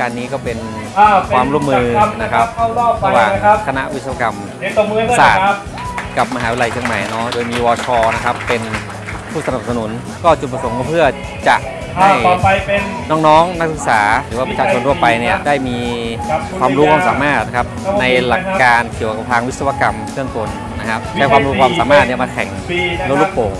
การนี้ก็เป็นอ่เป็นความร่วมมือนะครับเข้ารอบไประหว่างนะครับคณะวิศวกรรมเด็กตบมือด้วยศาสตร์นะครับกับมหาวิทยาลัยเชียงใหม่เนาะโดยมีวชนะครับเป็นผู้สนับสนุนก็จุดประสงค์ก็เพื่อจะอ่าให้ต่อไปเป็นน้องๆนักศึกษา หรือว่าประชาชนทั่วไปเนี่ยได้มีความรู้ความสามารถนะครับในหลักการเกี่ยวกับทางวิศวกรรมเครื่องกลนะครับใช้ความรู้ความสามารถเนี่ยมาแข่งฟรีนะรถคลูรับกโป่ง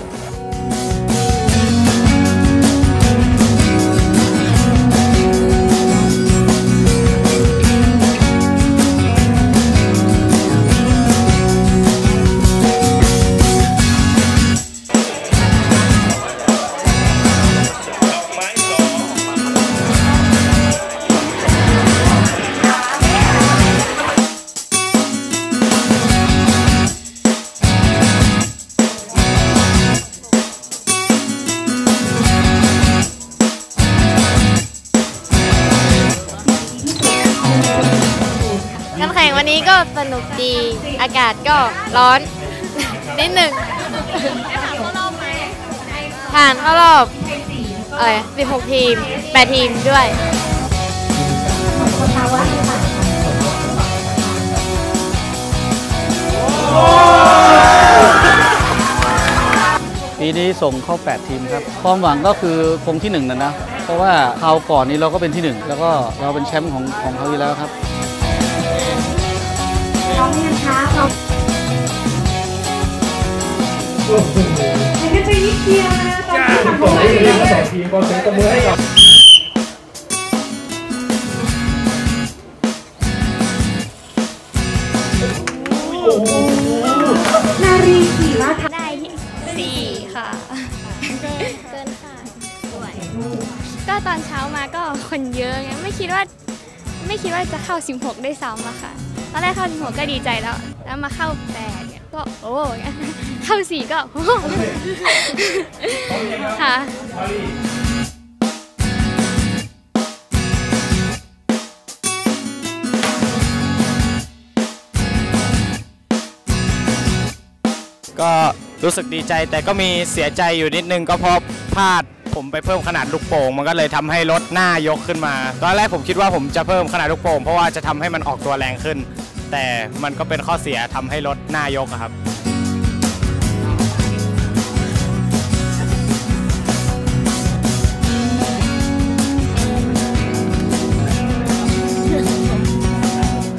วันนี้ก็สนุกดี อากาศก็ร้อน นิดหนึ่งผ่านเข้ารอบเอ้ย16 ทีม 8 ทีมด้วย ปีนี้ส่งเข้า 8 ทีมครับ ความหวังก็คือคงที่1นะนะ เพราะว่าคราวก่อนนี้เราก็เป็นที่ 1 แล้วก็เราเป็นแชมป์ของของเขาอยู่แล้วครับ มันก็จะนิดเดียวนะตอนที่ทำส่งไว้ให้ทีมทั้งสองทีมก็เสียงตบมือให้กับนารีขี่ม้าไทยได้สี่ค่ะ เกินค่ะด้วยก็ตอนเช้ามาก็คนเยอะไงไม่คิดว่า ไม่คิดว่าจะเข้า 16 ได้ซ้ำอะค่ะ ตอนแรกเข้า16ก็ดีใจแล้ว แล้วมาเข้า8เนี่ยก็โอ้ยเข้า4ก็โอ้ค่ะก็รู้สึกดีใจแต่ก็มีเสียใจอยู่นิดนึงก็เพราะพลาด ผมไปเพิ่มขนาดลูกโป่งมันก็เลยทำให้รถหน้ายกขึ้นมาตอนแรกผมคิดว่าผมจะเพิ่มขนาดลูกโป่งเพราะว่าจะทำให้มันออกตัวแรงขึ้น แต่มันก็เป็นข้อเสียทำให้รถหน้ายกครับ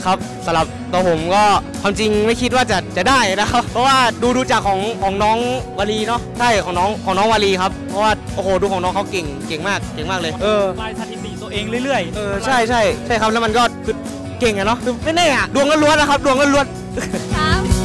ครับสำหรับตัวผมก็ความจริงไม่คิดว่าจะจะได้นะครับเพราะว่าดูดูจากของของน้องวลีเนาะใช่ของน้องของน้องวลีครับเพราะว่าโอ้โหดูของน้องเขาเก่งเก่งมากเก่งมากเลยเออลายสถิติตัวเองเรื่อยๆเออใช่ใช่ใช่ครับแล้วมันก็คือเก่งอะเนาะคือไม่แน่อะดวงล้วนๆนะครับดวงล้วนๆครับ